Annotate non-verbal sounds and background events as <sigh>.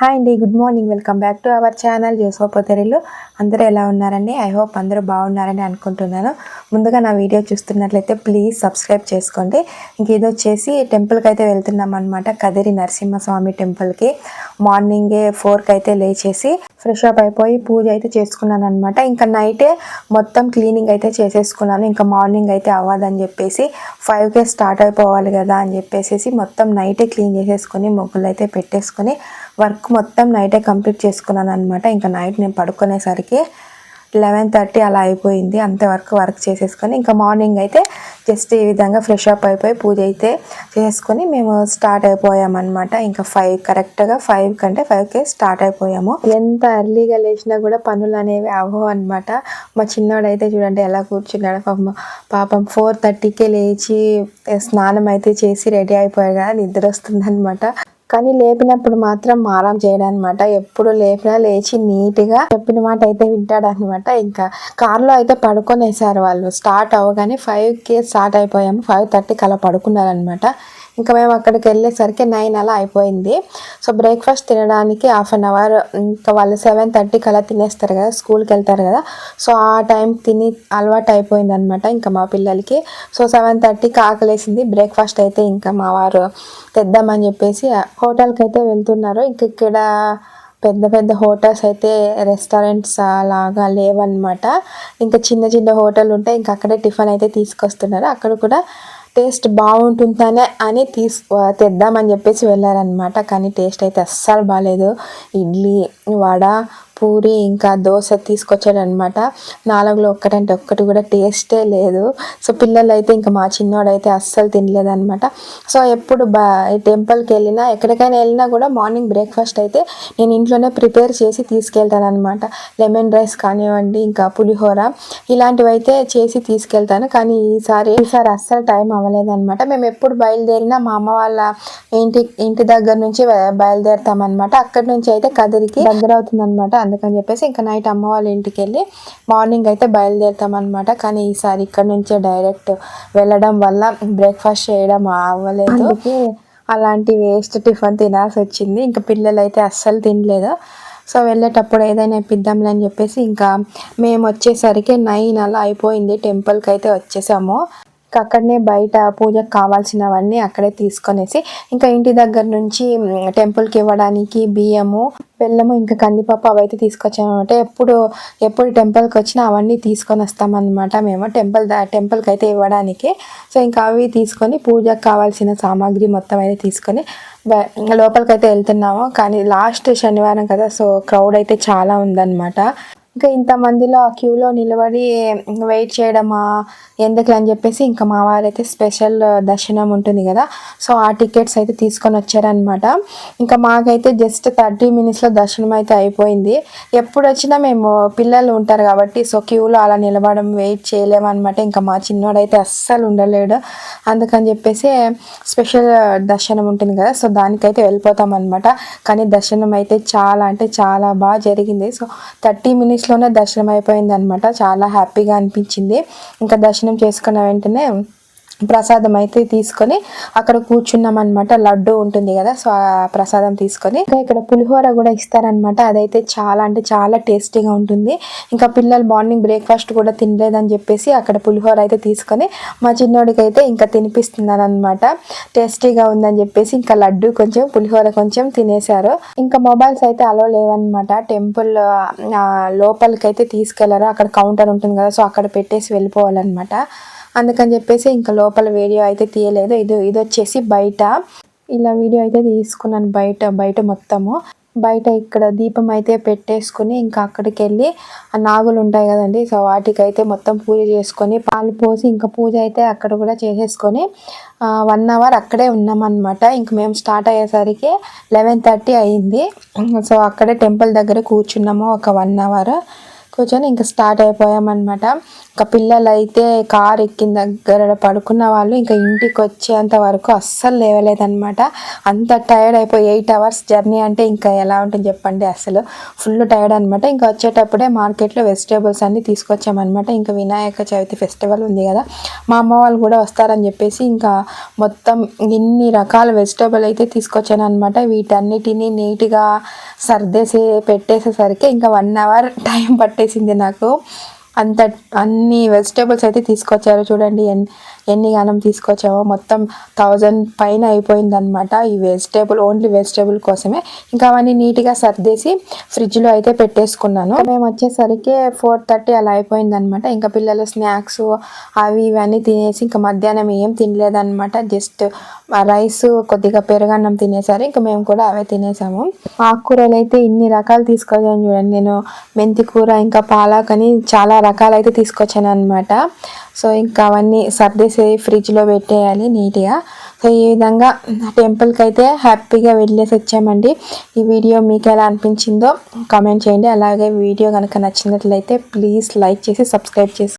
Hi అండి good morning welcome back to our channel జోసోపొతరిలు అందరూ ఎలా ఉన్నారండి? ఐ హోప్ అందరూ బాగున్నారని అనుకుంటున్నాను. ముందుగా నా వీడియో చూస్తున్నట్లయితే ప్లీజ్ సబ్స్క్రైబ్ చేసుకోండి. ఇంక ఇది వచ్చేసి టెంపుల్కి అయితే వెళ్తున్నాం అనమాట కదిరి నరసింహస్వామి టెంపుల్కి మార్నింగే ఫోర్కి అయితే లేచేసి ఫ్రెష్ అప్ అయిపోయి పూజ అయితే చేసుకున్నాను అనమాట ఇంకా నైటే మొత్తం క్లీనింగ్ అయితే చేసేసుకున్నాను. ఇంకా మార్నింగ్ అయితే అవ్వదని చెప్పేసి ఫైవ్కే స్టార్ట్ అయిపోవాలి కదా అని చెప్పేసి మొత్తం నైటే క్లీన్ చేసేసుకొని ముగ్గులు అయితే పెట్టేసుకొని వర్క్ మొత్తం నైటే కంప్లీట్ చేసుకున్నాను అనమాట ఇంకా నైట్ నేను పడుకునేసరికి లెవెన్ థర్టీ అలా అయిపోయింది. అంతవరకు వర్క్ చేసేసుకొని ఇంకా మార్నింగ్ అయితే జస్ట్ ఈ విధంగా ఫ్రెష్ అప్ అయిపోయి పూజ అయితే చేసుకొని మేము స్టార్ట్ అయిపోయామన్నమాట. ఇంకా ఫైవ్ కరెక్ట్గా ఫైవ్ కంటే ఫైవ్కే స్టార్ట్ అయిపోయాము. ఎంత ఎర్లీగా లేచినా కూడా పనులు అనేవి అవ్వవు అనమాట మా చిన్నోడైతే చూడండి ఎలా కూర్చున్నాడు. పాపం పాపం ఫోర్ థర్టీకే లేచి స్నానం అయితే చేసి రెడీ అయిపోయాడు కదా నిద్ర వస్తుందన్నమాట. కానీ లేపినప్పుడు మాత్రం మారం చేయడనమాట ఎప్పుడు లేపినా లేచి నీట్గా చెప్పిన మాట అయితే వింటాడనమాట ఇంకా కార్లో అయితే పడుకొనేసారు వాళ్ళు. స్టార్ట్ అవ్వగానే ఫైవ్కి స్టార్ట్ అయిపోయాము. ఫైవ్ థర్టీకి అలా పడుకున్నారనమాట ఇంకా మేము అక్కడికి వెళ్ళేసరికి నైన్ అలా అయిపోయింది. సో బ్రేక్ఫాస్ట్ తినడానికి హాఫ్ అన్ అవర్ ఇంకా వాళ్ళు సెవెన్ థర్టీకి అలా తినేస్తారు కదా స్కూల్కి వెళ్తారు కదా. సో ఆ టైం తిని అలవాటు అయిపోయింది అనమాట ఇంకా మా పిల్లలకి. సో సెవెన్ థర్టీకి ఆకలేసింది బ్రేక్ఫాస్ట్ అయితే ఇంకా మా వారు తెద్దామని చెప్పేసి హోటల్కి అయితే వెళ్తున్నారు. ఇంక ఇక్కడ పెద్ద పెద్ద హోటల్స్ అయితే రెస్టారెంట్స్ అలాగా లేవన్నమాట. ఇంకా చిన్న చిన్న హోటల్ ఉంటాయి ఇంకా అక్కడే టిఫిన్ అయితే తీసుకొస్తున్నారు. అక్కడ కూడా టేస్ట్ బాగుంటుందనే అని తీసు తెద్దామని చెప్పేసి వెళ్ళారనమాట కానీ టేస్ట్ అయితే అస్సలు బాగాలేదు ఇడ్లీ వడ పూరి ఇంకా దోశ తీసుకొచ్చాడనమాట నాలుగులో ఒక్కటంటే ఒక్కటి కూడా టేస్టే లేదు. సో పిల్లలు అయితే ఇంకా మా చిన్నోడైతే అస్సలు తినలేదనమాట సో ఎప్పుడు బా టెంపుల్కి వెళ్ళినా ఎక్కడికైనా వెళ్ళినా కూడా మార్నింగ్ బ్రేక్ఫాస్ట్ అయితే నేను ఇంట్లోనే ప్రిపేర్ చేసి తీసుకెళ్తాను అనమాట లెమన్ రైస్ కానివ్వండి ఇంకా పులిహోర ఇలాంటివి అయితే చేసి తీసుకెళ్తాను. కానీ ఈసారి ఈసారి అస్సలు టైం అవ్వలేదనమాట మేము ఎప్పుడు బయలుదేరినా మా అమ్మ వాళ్ళ ఇంటి ఇంటి దగ్గర నుంచి బయలుదేరుతామన్నమాట. అక్కడి నుంచి అయితే కదిరికి దగ్గర అవుతుందన్నమాట అందుకని చెప్పేసి ఇంకా నైట్ అమ్మ వాళ్ళ ఇంటికి వెళ్ళి మార్నింగ్ అయితే బయలుదేరుతాం అనమాట కానీ ఈసారి ఇక్కడ నుంచే డైరెక్ట్ వెళ్ళడం వల్ల బ్రేక్ఫాస్ట్ చేయడం అవ్వలేదు. అలాంటి వేస్ట్ టిఫిన్ తినాల్సి వచ్చింది. ఇంకా పిల్లలు అయితే అస్సలు తినలేదు. సో వెళ్ళేటప్పుడు ఏదైనా ఇప్పిద్దాంలే అని చెప్పేసి ఇంకా మేము వచ్చేసరికి నైన్ అలా అయిపోయింది. టెంపుల్కి అయితే వచ్చేసాము. అక్కడనే బయట పూజకు కావాల్సినవన్నీ అక్కడే తీసుకొనేసి ఇంకా ఇంటి దగ్గర నుంచి టెంపుల్కి ఇవ్వడానికి బియ్యము బెల్లము ఇంకా కందిపప్పు అవైతే తీసుకొచ్చామన్నమాట ఎప్పుడు ఎప్పుడు టెంపుల్కి వచ్చినా అవన్నీ తీసుకొని వస్తామన్నమాట మేము. టెంపుల్ టెంపుల్కి అయితే ఇవ్వడానికి. సో ఇంకా అవి తీసుకొని పూజకు కావాల్సిన సామాగ్రి మొత్తం అయితే తీసుకొని లోపలికి అయితే వెళ్తున్నాము. కానీ లాస్ట్ శనివారం కదా సో క్రౌడ్ అయితే చాలా ఉందన్నమాట. ఇంకా ఇంతమందిలో ఆ క్యూలో నిలబడి వెయిట్ చేయడమా? ఎందుకు అని చెప్పేసి ఇంకా మా వారైతే స్పెషల్ దర్శనం ఉంటుంది కదా. సో ఆ టికెట్స్ అయితే తీసుకొని వచ్చారనమాట ఇంకా మాకైతే జస్ట్ థర్టీ మినిట్స్లో దర్శనం అయితే అయిపోయింది. ఎప్పుడు వచ్చినా మేము పిల్లలు ఉంటారు కాబట్టి సో క్యూలో అలా నిలబడడం వెయిట్ చేయలేమన్నమాట. ఇంకా మా చిన్నోడైతే అస్సలు ఉండలేడు. అందుకని చెప్పేసి స్పెషల్ దర్శనం ఉంటుంది కదా. సో దానికైతే వెళ్ళిపోతాం అనమాట కానీ దర్శనం అయితే చాలా అంటే చాలా బాగా జరిగింది. సో థర్టీ మినిట్స్ లోనే దర్శనం అయిపోయింది అనమాట చాలా హ్యాపీగా అనిపించింది. ఇంకా దర్శనం చేసుకున్న వెంటనే ప్రసాదం అయితే తీసుకొని అక్కడ కూర్చున్నాం అనమాట లడ్డు ఉంటుంది కదా సో ఆ ప్రసాదం తీసుకొని. ఇంకా ఇక్కడ పులిహోర కూడా ఇస్తారనమాట అదైతే చాలా అంటే చాలా టేస్టీగా ఉంటుంది. ఇంకా పిల్లలు మార్నింగ్ బ్రేక్ఫాస్ట్ కూడా తినలేదని చెప్పేసి అక్కడ పులిహోర అయితే తీసుకొని మా చిన్నోడికి అయితే ఇంకా తినిపిస్తున్నాను అనమాట టేస్టీగా ఉందని చెప్పేసి ఇంకా లడ్డు కొంచెం పులిహోర కొంచెం తినేశారు. ఇంకా మొబైల్స్ అయితే అలో లేవన్నమాట. టెంపుల్ లోపలికి అయితే తీసుకెళ్ళారు. అక్కడ కౌంటర్ ఉంటుంది కదా సో అక్కడ పెట్టేసి వెళ్ళిపోవాలన్నమాట. అందుకని చెప్పేసి ఇంకా లోపల వీడియో అయితే తీయలేదు. ఇది ఇది వచ్చేసి బయట. ఇలా వీడియో అయితే తీసుకున్నాను బయట బయట మొత్తము. బయట ఇక్కడ దీపం అయితే పెట్టేసుకుని ఇంకా అక్కడికి వెళ్ళి ఆ నాగులు ఉంటాయి కదండి సో వాటికైతే మొత్తం పూజ చేసుకొని పాలు పోసి ఇంకా పూజ అయితే అక్కడ కూడా చేసేసుకొని వన్ అవర్ అక్కడే ఉన్నామన్నమాట. ఇంక మేము స్టార్ట్ అయ్యేసరికి లెవెన్ థర్టీ అయింది. సో అక్కడే టెంపుల్ దగ్గర కూర్చున్నాము ఒక వన్ అవర్ కూర్చొని ఇంకా స్టార్ట్ అయిపోయామన్నమాట. ఇంకా పిల్లలు అయితే కార్ ఎక్కిన దగ్గర పడుకున్న వాళ్ళు ఇంకా ఇంటికి వచ్చేంత వరకు అస్సలు లేవలేదన్నమాట. అంత టైర్డ్ అయిపోయి ఎయిట్ అవర్స్ జర్నీ అంటే ఇంకా ఎలా ఉంటుంది చెప్పండి అసలు? ఫుల్ టైర్డ్ అనమాట ఇంకా వచ్చేటప్పుడే మార్కెట్లో వెజిటేబుల్స్ అన్ని తీసుకొచ్చామన్నమాట. ఇంకా వినాయక చవితి ఫెస్టివల్ ఉంది కదా మా అమ్మ వాళ్ళు కూడా వస్తారని చెప్పేసి ఇంకా మొత్తం ఇన్ని రకాల వెజిటేబుల్ అయితే తీసుకొచ్చాను అనమాట వీటన్నిటిని నీట్గా సర్దేసి పెట్టేసేసరికి ఇంకా వన్ అవర్ <laughs> టైం పట్టేసింది నాకు అంత అన్ని వెజిటేబుల్స్ అయితే తీసుకొచ్చారు చూడండి. ఎన్ని ఎన్ని గానం తీసుకొచ్చామో మొత్తం థౌజండ్ పైన అయిపోయిందనమాట ఈ వెజిటేబుల్ ఓన్లీ వెజిటేబుల్ కోసమే. ఇంకా అవన్నీ నీట్గా సర్దేసి ఫ్రిడ్జ్లో అయితే పెట్టేసుకున్నాను. మేము వచ్చేసరికి ఫోర్ థర్టీ అలా అయిపోయిందనమాట ఇంకా పిల్లలు స్నాక్స్ అవి ఇవన్నీ తినేసి ఇంకా మధ్యాహ్నం ఏం తినలేదనమాట జస్ట్ రైస్ కొద్దిగా పెరుగన్నం తినేసారు. ఇంకా మేము కూడా అవే తినేసాము. ఆకుకూరలు అయితే ఇన్ని రకాలు తీసుకొచ్చాను చూడండి. నేను మెంతి కూర ఇంకా పాలక్ అని చాలా రకాలు అయితే తీసుకొచ్చాను అనమాట సో ఇంకా అవన్నీ సర్దేసి ఫ్రిడ్జ్లో పెట్టేయాలి నీట్గా. సో ఈ విధంగా టెంపుల్కి అయితే హ్యాపీగా వెళ్ళేసి వచ్చామండి. ఈ వీడియో మీకు ఎలా అనిపించిందో కామెంట్ చేయండి. అలాగే వీడియో కనుక నచ్చినట్లయితే ప్లీజ్ లైక్ చేసి సబ్స్క్రైబ్ చేసి